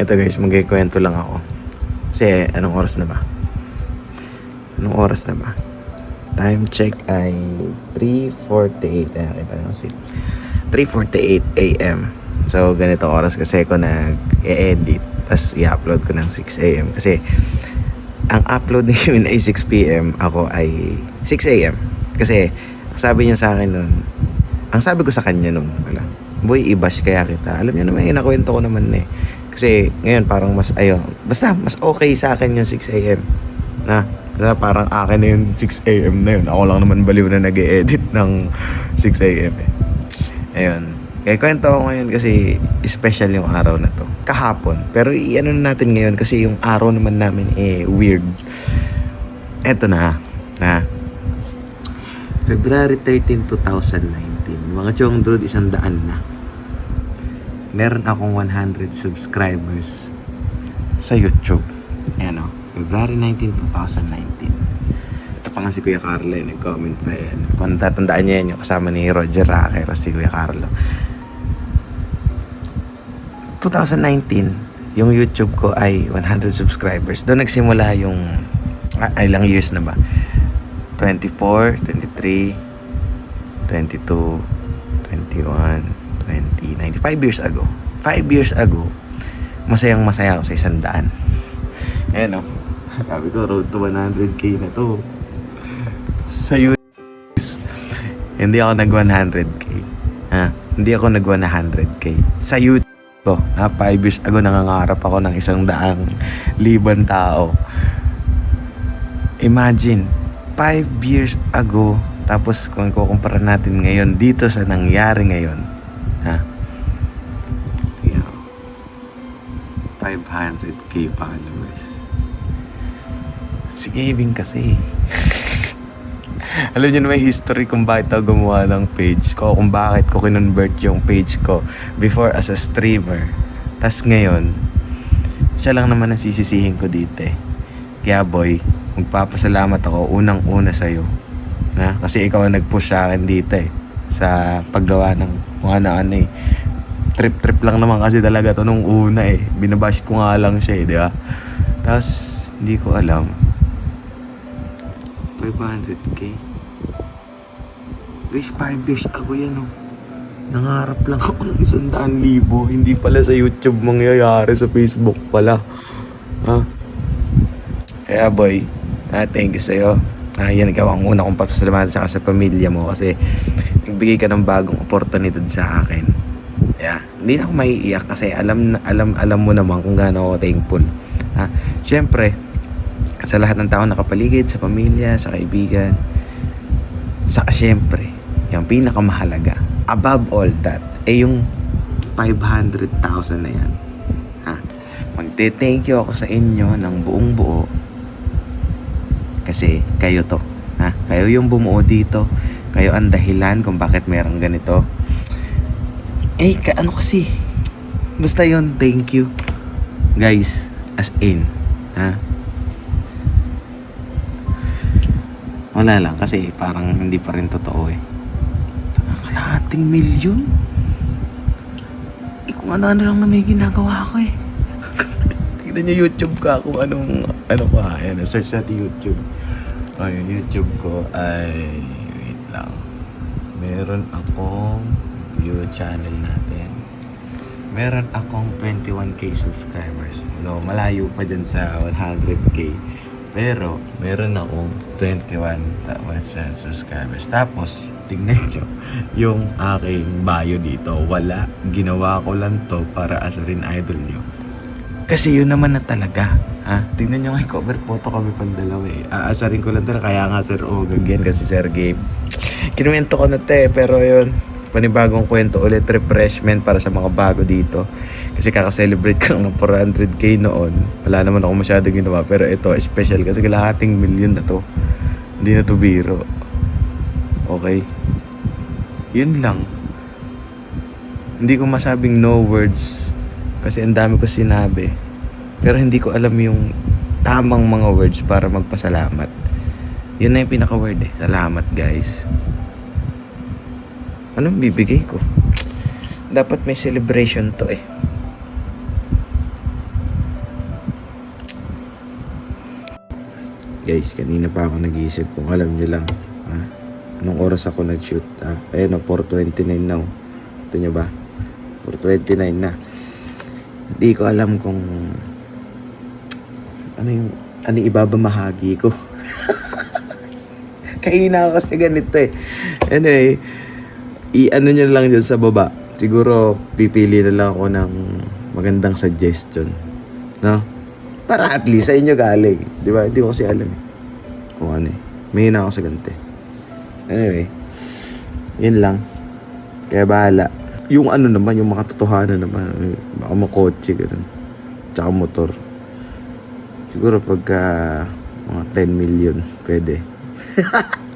Ito guys, magkikwento lang ako. Kasi anong oras na ba? Anong oras na ba? Time check ay 3.48. Ayan, kita nyo si 3.48 a.m. So, ganito oras kasi ako nag-e-edit. Tapos, i-upload ko ng 6 a.m. Kasi, ang upload ni Yun ay 6 p.m. Ako ay 6 a.m. Kasi, sabi niya sa akin nun, ang sabi ko sa kanya nun, wala, boy, i-bash kaya kita. Alam niyo naman, inakwento ko naman eh. Kasi, ngayon, parang mas, ayo, basta, mas okay sa akin yung 6 a.m. Na, na parang akin na yung 6 a.m. na yun. Ako lang naman baliw na nag edit ng 6 a.m. eh. Ayun. Kaya kwento ko ngayon kasi special yung araw na to. Kahapon. Pero i-ano na natin ngayon kasi yung araw naman namin eh weird. Eto na. Na. February 13, 2019. Mga chong drod, isang daan na. Meron akong 100 subscribers sa YouTube. Ayan o. February 19, 2019. Ito pa nga si Kuya Carlo eh, nag-comment pa yan. Kung tatandaan niya yan, yung kasama ni Roger Raquero, si Kuya Carlo. 2019, yung YouTube ko ay 100 subscribers. Doon nagsimula yung, ah, ay ilang years na ba? 24, 23, 22, 21, 20, 95 years ago. 5 years ago, masayang masaya ako sa isang daan. Ayan o. Sabi ko, road to 100k na to. Sa. Hindi ako nag 100k. Ha? Hindi ako nag 100k. Sa YouTube ko. Ha? 5 years ago, nangangarap ako ng isang daang liban tao. Imagine, 5 years ago, tapos kung ikukumpara natin ngayon dito sa nangyari ngayon, ha? 500k followers. Si Kevin kasi. Alam niyo na may history kung bakit ako gumawa ng page ko, kung bakit ko kinonvert yung page ko before as a streamer. tas ngayon, siya lang naman ang sisisihin ko dito eh. Kaya boy, magpapasalamat ako unang-una sa'yo. Na? Kasi ikaw ang nag-push sa akin dito eh. Sa paggawa ng mga na ano eh. Trip-trip lang naman kasi talaga to nung una eh. Binabash ko nga lang siya eh, di ba? Tapos, hindi ko alam. 500k. Guys, 5 years ago yan oh. Nangarap lang ako ng isang daan libo. Hindi pala sa YouTube mangyayari, sa Facebook pala. Ha? Kaya boy, ah, thank you sa'yo. Ah, yan, ikaw ang una kong papasalamatan sa sa pamilya mo kasi nagbigay ka ng bagong oportunidad sa akin. Hindi na ako maiiyak kasi alam alam alam mo naman kung gaano ako thankful. Ha? Siyempre, sa lahat ng tao nakapaligid, sa pamilya, sa kaibigan, sa siyempre, yung pinakamahalaga, above all that, ay yung 500,000 na yan. Ha? Magte-thank you ako sa inyo ng buong buo kasi kayo to. Ha? Kayo yung bumuo dito. Kayo ang dahilan kung bakit merong ganito. Eh, ka ano kasi? Basta yun, thank you. Guys, as in. Ha? Wala lang kasi parang hindi pa rin totoo eh. Kalahating milyon? Eh kung ano-ano lang na may ginagawa ko eh. Tignan nyo YouTube ka kung anong ano ko ha. Ayan, search natin YouTube. O, yung YouTube ko ay wait lang. Meron akong view channel natin. Meron akong 21k subscribers. No, malayo pa dyan sa 100k. Pero, meron akong 21,000 subscribers. Tapos, tingnan nyo, yung aking bio dito, wala. Ginawa ko lang to para asarin idol nyo. Kasi yun naman na talaga. Ha? Tingnan nyo nga cover photo kami pang dalawa eh. Aasarin ko lang talaga. Kaya nga Sir O, ganyan kasi Sir Gabe. Kinuwento ko na to eh, pero yun. Panibagong kwento ulit, refreshment para sa mga bago dito. Kasi kaka-celebrate ko ng 400k noon. Wala naman ako masyado ginawa. Pero ito, special kasi kalahating million na to. Hindi na to biro. Okay? Yun lang. Hindi ko masabing no words. Kasi ang dami ko sinabi. Pero hindi ko alam yung tamang mga words para magpasalamat. Yun na yung pinaka-word eh. Salamat guys. Anong bibigay ko? Dapat may celebration to eh. Guys, kanina pa ako nag-iisip kung alam nyo lang. Ha? Anong oras ako nag-shoot? Ha? Ayun 4.29 na. Oh. Ito nyo ba? 4.29 na. Hindi ko alam kung ano yung ano ibabamahagi ko. Kaina ako kasi ganito eh. Anyway, i-ano nyo lang dyan sa baba. Siguro, pipili na lang ako ng magandang suggestion. No? Para at least sa inyo galing. Di ba? Hindi ko kasi alam eh. Kung ano eh. May hina ako sa ganito eh. Anyway, yun lang. Kaya bahala. Yung ano naman, yung makatotohanan naman. Baka makotse, ganun. Tsaka motor. Siguro pagka mga 10 million, pwede.